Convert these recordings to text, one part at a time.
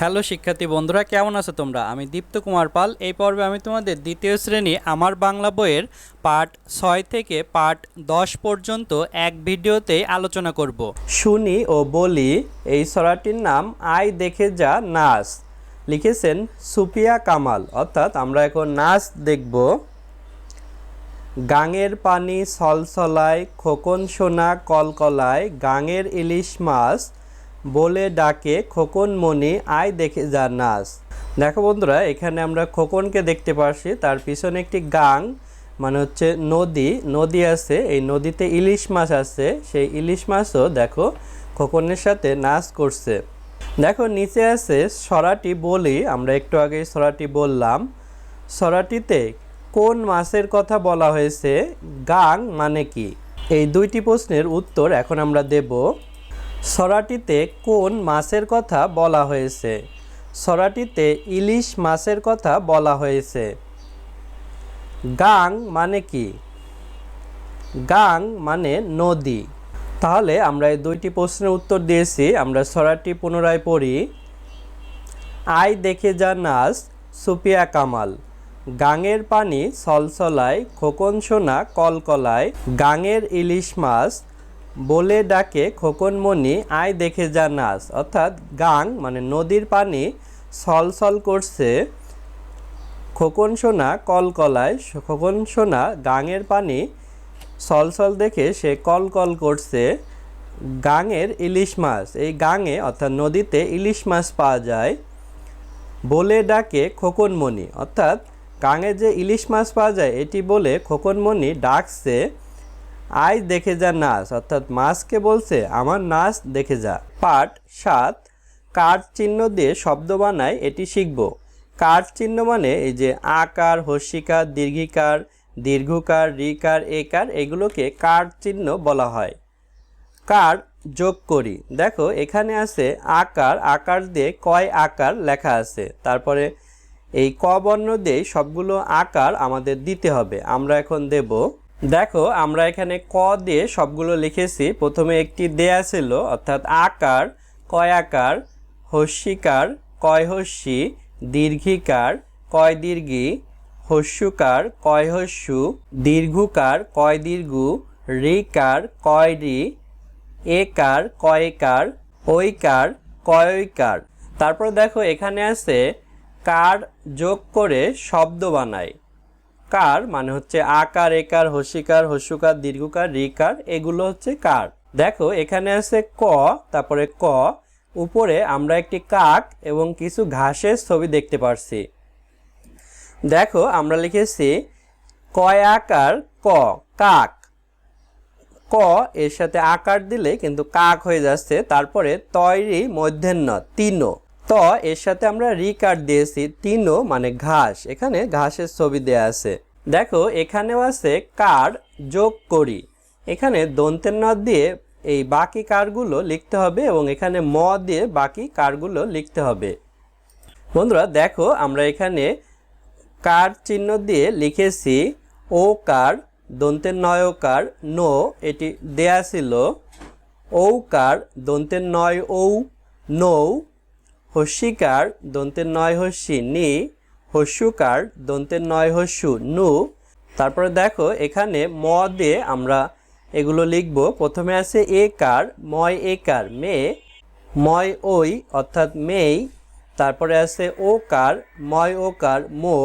Hello শিক্ষার্থী বন্ধুরা, কেমন আছো তোমরা? আমি দীপ্ত কুমার পাল। এই পর্বে আমি তোমাদের দ্বিতীয় শ্রেণি আমার বাংলা বইয়ের পাঠ ছয় থেকে পাঠ দশ পর্যন্ত এক ভিডিওতেই আলোচনা করব। শুনি ও বলি, এই ছড়াটির নাম আই দেখে যা নাচ। লিখেছেন সুপিয়া কামাল। অর্থাৎ আমরা এখন নাচ দেখব। গাঙের পানি সলসলায়, খোকন সোনা কলকলায়, গাঙের ইলিশ মাছ বলে ডাকে, খোকন মনি আয় দেখে যা নাচ। দেখো বন্ধুরা, এখানে আমরা খোকনকে দেখতে পাচ্ছি তার পিছনে একটি গাং মানে হচ্ছে নদী। নদী আছে, এই নদীতে ইলিশ মাছ আছে। সেই ইলিশ মাছও দেখো, খোকনের সাথে নাচ করছে। দেখো, নিচে আছে সরাটি বলি। আমরা একটু আগে সরাটি বললাম। সরাটিতে কোন মাছের কথা বলা হয়েছে? গাং মানে কি? এই দুইটি প্রশ্নের উত্তর এখন আমরা দেব। সরাটিতে কোন মাছের কথা বলা হয়েছে? সরাটিতে ইলিশ মাছের কথা বলা হয়েছে। গাং মানে কি? গাং মানে নদী। তাহলে আমরা এই দুইটি প্রশ্নের উত্তর দিয়েছি, আমরা সরাটি পুনরায় পড়ি। আই দেখে যা নাচ সুপিয়া কামাল। গাঙের পানি সলসলায়, খোকন সোনা কলকলায়, গাঙের ইলিশ মাছ বলে ডাকে খোকনমণি, আয় দেখে যা নাচ। অর্থাৎ গাং মানে নদীর পানি, সলসল করছে। খোকন সোনা কলকলায়, খোকন সোনা গাঙের পানি, সলসল দেখে সে কলকল করছে। গাঙের ইলিশ মাছ, এই গাঙে, অর্থাৎ নদীতে ইলিশ মাছ পাওয়া যায়। বলে ডাকে খোকনমণি, অর্থাৎ গাঙে যে ইলিশ মাছ পাওয়া যায়, এটি বলে খোকনমণি ডাকছে। আয় দেখে যা নাচ, অর্থাৎ মাছকে বলছে, আমার নাচ দেখে যা। পাঠ সাত, কার চিহ্ন দিয়ে শব্দ বানায় এটি শিখব। কার চিহ্ন মানে এই যে আকার হস্যিকার দীর্ঘিকার, দীর্ঘকার, রিকার, একার, এগুলোকে কার চিহ্ন বলা হয়। কার যোগ করি। দেখো, এখানে আছে আকার আকার দিয়ে কয় আকার লেখা আছে। তারপরে এই ক বর্ণ দিয়ে সবগুলো আকার আমাদের দিতে হবে। আমরা এখন দেব দেখো, আমরা এখানে ক দিয়ে সবগুলো লিখেছি। প্রথমে একটি দেয়া ছিল, অর্থাৎ আকার, কয় আকার, হস্যিকার, কয় হস্যি, দীর্ঘিকার, কয় দীর্ঘি, হস্যুকার, কয় হস্যু, দীর্ঘকার, কয় দীর্ঘ রিকার কয় রি, একার কয়কার ঐকার কয়কার তারপর দেখো, এখানে আছে কার যোগ করে শব্দ বানায়। কার মানে হচ্ছে আকার, একার হস্যিকার হস্যুকার দীর্ঘকার, রিকার, এগুলো হচ্ছে কার। দেখো, এখানে আছে ক, তারপরে ক, উপরে আমরা একটি কাক এবং কিছু ঘাসের ছবি দেখতে পারছি। দেখো, আমরা লিখেছি কয় আকার, ক, কাক। ক এর সাথে আকার দিলে কিন্তু কাক হয়ে যাচ্ছে, তারপরে তৈরি মধ্যাহ্ন তিনো ত এর সাথে আমরা রিকার দিয়েছি তিনো মানে ঘাস। এখানে ঘাসের ছবি দেয়া আছে। দেখো, এখানেও আছে কার যোগ করি। এখানে দন্তের নদ দিয়ে এই বাকি কারগুলো লিখতে হবে এবং এখানে ম দিয়ে বাকি কারগুলো লিখতে হবে। বন্ধুরা, দেখো, আমরা এখানে কার চিহ্ন দিয়ে লিখেছি, ও কার, দন্তের নয়কার নো, এটি দেয়া ছিল ঔকার দন্তের নয় ঔ, নৌ হস্যিকার দন্তের নয় হস্যি নি হস্যুকার দন্তের নয় হস্যু নু। তারপরে দেখো, এখানে ম দিয়ে আমরা এগুলো লিখব। প্রথমে আছে এ কার ময় এ কার মে। ময় ওই, অর্থাৎ মেই। তারপরে আছে ও কার ময় ও কার মো।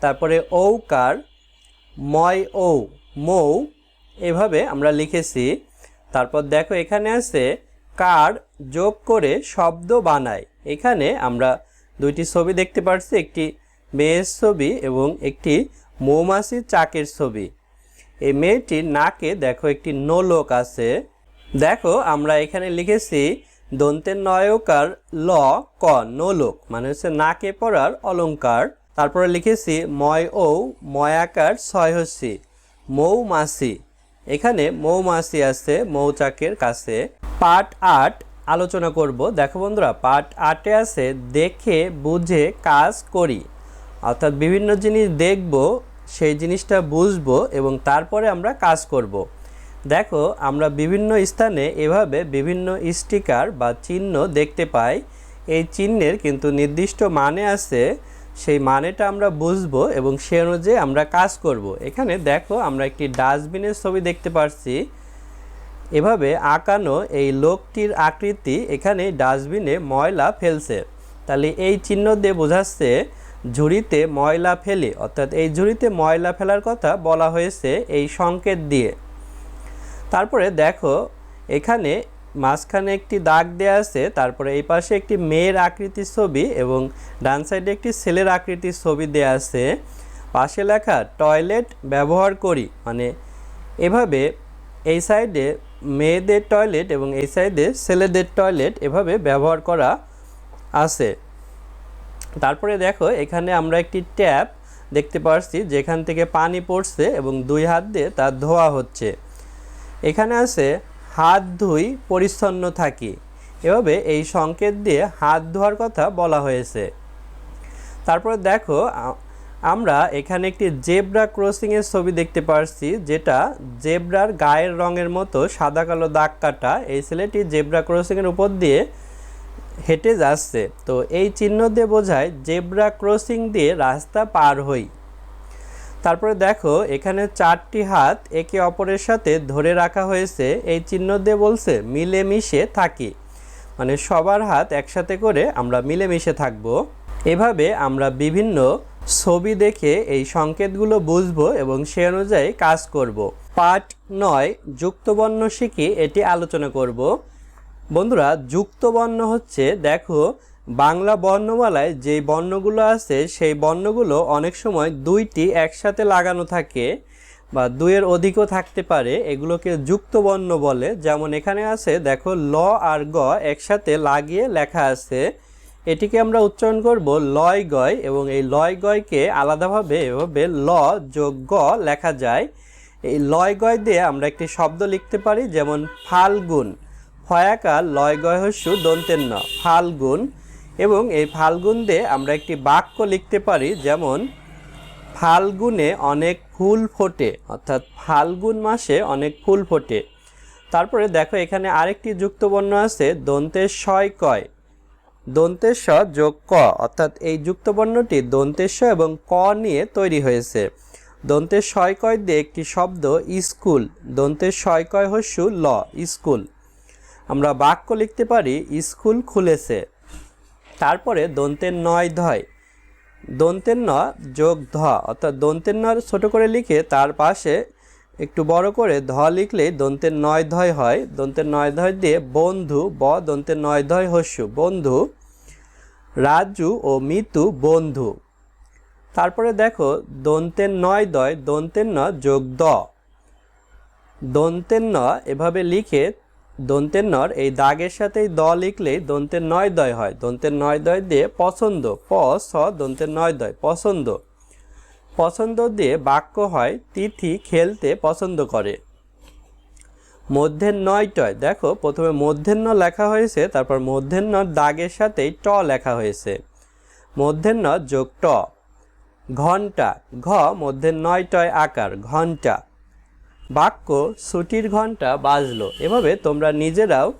তারপরে ও কার ময় ও মৌ। এভাবে আমরা লিখেছি। তারপর দেখো, এখানে আছে কার যোগ করে শব্দ বানায়। এখানে আমরা দুইটি ছবি দেখতে পাচ্ছি একটি মেয়ের ছবি এবং একটি মৌমাছির চাকের ছবি। এই মেয়েটির নাকে দেখো একটি নোলক আছে। দেখো, আমরা এখানে লিখেছি, দন্তের নয়কার ল, ক, নোলক মানে হচ্ছে নাকে পড়ার অলঙ্কার তারপরে লিখেছি, ময় ও ময়াকার ছয়হসি মৌমাছি। এখানে মৌমাছি আছে মৌচাকের কাছে। পার্ট আট আলোচনা করব। দেখো বন্ধুরা, পার্ট আটে আছে দেখে, বুঝে, কাজ করি। অর্থাৎ বিভিন্ন জিনিস দেখব, সেই জিনিসটা বুঝব এবং তারপরে আমরা কাজ করব। দেখো, আমরা বিভিন্ন স্থানে এভাবে বিভিন্ন স্টিকার বা চিহ্ন দেখতে পাই। এই চিহ্নের কিন্তু নির্দিষ্ট মানে আছে, সেই মানেটা আমরা বুঝব এবং সে অনুযায়ী আমরা কাজ করব। এখানে দেখো, আমরা একটি ডাস্টবিনের ছবি দেখতে পাচ্ছি এভাবে আঁকানো এই লোকটির আকৃতি এখানে ডাস্টবিনে ময়লা ফেলছে। তাহলে এই চিহ্ন দিয়ে বোঝাচ্ছে ঝুড়িতে ময়লা ফেলে, অর্থাৎ এই ঝুড়িতে ময়লা ফেলার কথা বলা হয়েছে এই সংকেত দিয়ে। তারপরে দেখো, এখানে মাঝখানে একটি দাগ দেওয়া আছে, তারপরে এই পাশে একটি মেয়ের আকৃতির ছবি এবং ডান সাইডে একটি ছেলের আকৃতির ছবি দেওয়া আছে। পাশে লেখা, টয়লেট ব্যবহার করি। মানে এভাবে এই সাইডে মেয়েদের টয়লেট এবং এই সাইডে ছেলেদের টয়লেট এভাবে ব্যবহার করা আছে। তারপরে দেখো, এখানে আমরা একটি ট্যাপ দেখতে পাচ্ছি যেখান থেকে পানি পড়ছে এবং দুই হাত দিয়ে তা ধোয়া হচ্ছে। এখানে আছে, হাত ধুই পরিচ্ছন্ন থাকি। এভাবে এই সংকেত দিয়ে হাত ধোয়ার কথা বলা হয়েছে। তারপরে দেখো আমরা এখানে একটি জেব্রা ক্রসিংয়ের ছবি দেখতে পাচ্ছি যেটা জেব্রার গায়ের রঙের মতো সাদা কালো দাগ কাটা এই ছেলেটি জেব্রা ক্রসিংয়ের উপর দিয়ে হেঁটে যাচ্ছে। তো এই চিহ্ন দিয়ে বোঝায় জেব্রা ক্রসিং দিয়ে রাস্তা পার হই। তারপরে দেখো, এখানে চারটি হাত একে অপরের সাথে ধরে রাখা হয়েছে। এই চিহ্ন দিয়ে বলছে মিলেমিশে থাকি। মানে সবার হাত একসাথে করে আমরা মিলেমিশে থাকব। এভাবে আমরা বিভিন্ন ছবি দেখে এই সংকেতগুলো বুঝব এবং সে অনুযায়ী কাজ করব। পার্ট নয়, যুক্তবর্ণ শিখি এটি আলোচনা করব। বন্ধুরা, যুক্তবর্ণ হচ্ছে, দেখো, বাংলা বর্ণমালায় যে বর্ণগুলো আছে, সেই বর্ণগুলো অনেক সময় দুইটি একসাথে লাগানো থাকে বা দুইয়ের অধিকও থাকতে পারে। এগুলোকে যুক্তবর্ণ বলে। যেমন এখানে আছে, দেখো, ল আর গ একসাথে লাগিয়ে লেখা আছে। এটিকে আমরা উচ্চারণ করব লয় গয় এবং এই লয় গয়কে আলাদাভাবে এভাবে ল যোগ গ লেখা যায়। এই লয় গয় দিয়ে আমরা একটি শব্দ লিখতে পারি, যেমন ফাল্গুন। ফয়াকার লয় গয় হস্যু দন্তের ন ফাল্গুন। এবং এই ফাল্গুন দিয়ে আমরা একটি বাক্য লিখতে পারি, যেমন, ফাল্গুনে অনেক ফুল ফোটে, অর্থাৎ ফাল্গুন মাসে অনেক ফুল ফোটে। তারপরে দেখো এখানে আরেকটি যুক্তবর্ণ আছে, দন্তের শয় কয়। দন্তের স যোগ ক, অর্থাৎ এই যুক্তবর্ণটি দন্তের স এবং ক নিয়ে তৈরি হয়েছে। দন্তের কয় দিয়ে একটি শব্দ স্কুল দন্তের কয় হস্যু ল, স্কুল। আমরা বাক্য লিখতে পারি, স্কুল খুলেছে। তারপরে দন্তের নয় ধয়। দন্তের ন যোগ ধ, অর্থাৎ দন্তের ন ছোট করে লিখে তার পাশে একটু বড় করে ধ লিখলে দন্তের নয় ধয় হয়। দন্তের নয় ধয় দিয়ে বন্ধু, ব, দন্তের নয় ধয় হস্যু, বন্ধু, রাজু ও মিতু, বন্ধু। তারপরে দেখো, দন্তের নয় দয় দন্তের ন যোগ দ। দন্তের ন এভাবে লিখে দন্তের নর এই দাগের সাথেই দ লিখলেই দন্তের নয় দয় হয়। দন্তের নয় দয় দিয়ে পছন্দ, প, স, দন্তের নয় দয় পছন্দ। পছন্দ দিয়ে বাক্য হয়, তিথি খেলতে পছন্দ করে। মধ্যের নয়টয় দেখো, প্রথমে মধ্যেন্ন লেখা হয়েছে, তারপর মধ্যেন্ন দাগের সাথেই ট লেখা হয়েছে। মধ্যেন্ন যোগ ট। ঘণ্টা, ঘ, মধ্যের নয়টয় আকার, ঘণ্টা। বাক্য, ছুটির ঘণ্টা বাজলো। এভাবে তোমরা নিজেরাও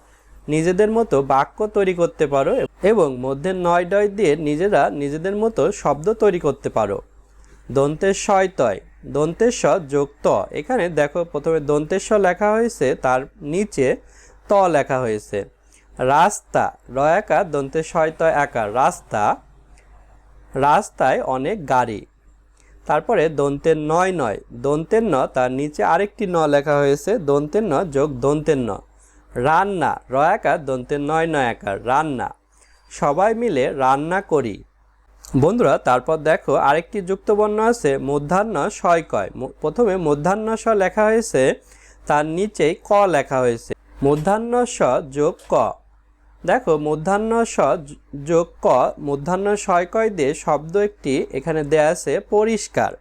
নিজেদের মতো বাক্য তৈরি করতে পারো এবং মধ্যের নয় ডয় দিয়ে নিজেরা নিজেদের মতো শব্দ তৈরি করতে পারো। দন্তের শয়তয় দন্তের স যোগ ত এখানে দেখো প্রথমে দন্তের স লেখা হয়েছে, তার নিচে ত লেখা হয়েছে। রাস্তা রয়াকা দন্তের শয়তয় একা। রাস্তা, রাস্তায় অনেক গাড়ি। তারপরে দন্তের নয় নয়, দন্তের ন, তার নিচে আরেকটি ন লেখা হয়েছে, দন্তের ন যোগ দন্তের ন। রান্না রয়াকার দন্তের নয় নয় একা। রান্না, সবাই মিলে রান্না করি। বন্ধুরা, তারপর দেখো, আরেকটি যুক্তবর্ণ আছে, মধ্যাহ্ন শয় কয়। প্রথমে মধ্যাহ্ন স লেখা হয়েছে, তার নিচেই ক লেখা হয়েছে। মধ্যাহ্ন স যোগ ক। দেখো, মধ্যাহ্ন স যোগ ক, মধ্যাহ্ন শয় কয় দিয়ে শব্দ একটি এখানে দেয়া আছে, পরিষ্কার।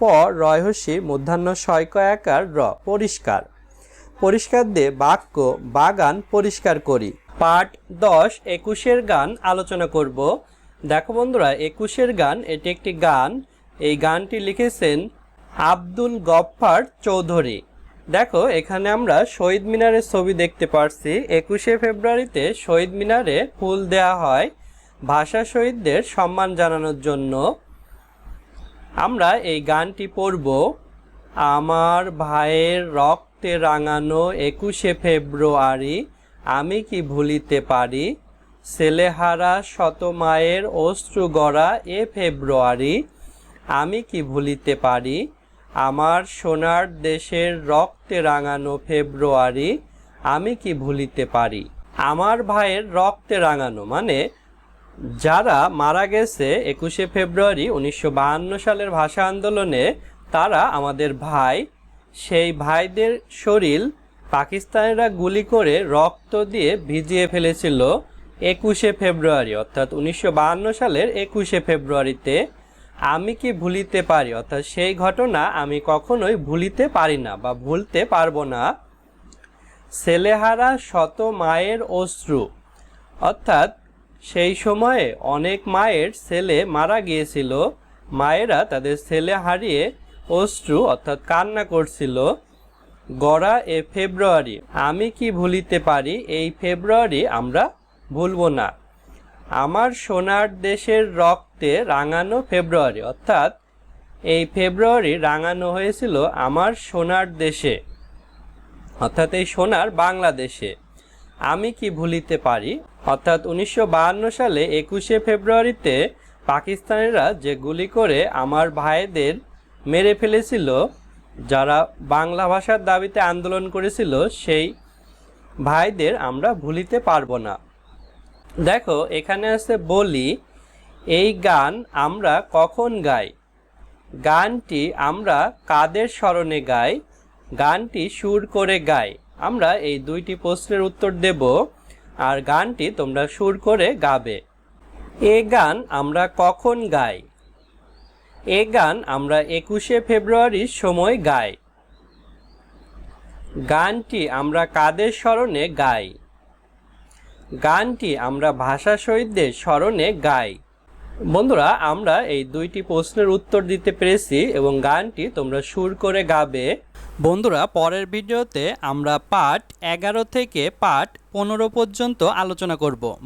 প, রয়হসী, মধ্যাহ্ন শয় কয় আকার, র, পরিষ্কার। পরিষ্কার দিয়ে বাক্য, বাগান পরিষ্কার করি। পাঠ দশ, একুশের গান আলোচনা করব। দেখো বন্ধুরা, একুশের গান, এটি একটি গান। এই গানটি লিখেছেন আব্দুল গফফার চৌধুরী। দেখো, এখানে আমরা শহীদ মিনারের ছবি দেখতে পারছি। একুশে ফেব্রুয়ারিতে শহীদ মিনারে ফুল দেয়া হয় ভাষা শহীদদের সম্মান জানানোর জন্য। আমরা এই গানটি পড়ব, আমার ভাইয়ের রক্তে রাঙানো একুশে ফেব্রুয়ারি, আমি কি ভুলিতে পারি? ছেলেহারা শত মায়ের অশ্রু গড়া এ ফেব্রুয়ারি, আমি কি ভুলিতে পারি? আমার সোনার দেশের রক্তে রাঙানো ফেব্রুয়ারি, আমি কি ভুলিতে পারি? আমার ভাইয়ের রক্তে রাঙানো মানে যারা মারা গেছে একুশে ফেব্রুয়ারি উনিশশো সালের ভাষা আন্দোলনে, তারা আমাদের ভাই। সেই ভাইদের শরীর পাকিস্তানিরা গুলি করে রক্ত দিয়ে ভিজিয়ে ফেলেছিল। একুশে ফেব্রুয়ারি, অর্থাৎ উনিশশো সালের একুশে ফেব্রুয়ারিতে আমি কি ভুলিতে পারি? অর্থাৎ সেই ঘটনা আমি কখনোই ভুলিতে পারি না বা ভুলতে পারব না। ছেলেহারা শত মায়ের অশ্রু। অর্থাৎ সেই সময়ে অনেক মায়ের ছেলে মারা গিয়েছিল। মায়েরা তাদের ছেলে হারিয়ে অশ্রু, অর্থাৎ কান্না করছিল। গড়া এ ফেব্রুয়ারি, আমি কি ভুলিতে পারি? এই ফেব্রুয়ারি আমরা ভুলবো না। আমার সোনার দেশের রক্তে রাঙানো ফেব্রুয়ারি, অর্থাৎ এই ফেব্রুয়ারি রাঙানো হয়েছিল আমার সোনার দেশে, অর্থাৎ এই সোনার বাংলাদেশে। আমি কি ভুলিতে পারি? অর্থাৎ উনিশশো সালে একুশে ফেব্রুয়ারিতে পাকিস্তানিরা যে গুলি করে আমার ভাইদের মেরে ফেলেছিল, যারা বাংলা ভাষার দাবিতে আন্দোলন করেছিল, সেই ভাইদের আমরা ভুলিতে পারব না। দেখো, এখানে আছে বলি, এই গান আমরা কখন গাই? গানটি আমরা কাদের স্মরণে গাই? গানটি সুর করে গাই। আমরা এই দুইটি প্রশ্নের উত্তর দেব, আর গানটি তোমরা সুর করে গাবে। এ গান আমরা কখন গাই? এ গান আমরা একুশে ফেব্রুয়ারির সময় গাই। গানটি আমরা কাদের স্মরণে গাই? গানটি আমরা ভাষা শহীদদের স্মরণে গাই। বন্ধুরা, আমরা এই দুইটি প্রশ্নের উত্তর দিতে পেরেছি এবং গানটি তোমরা সুর করে গাবে। বন্ধুরা, পরের ভিডিওতে আমরা পাঠ এগারো থেকে পাঠ পনেরো পর্যন্ত আলোচনা করব।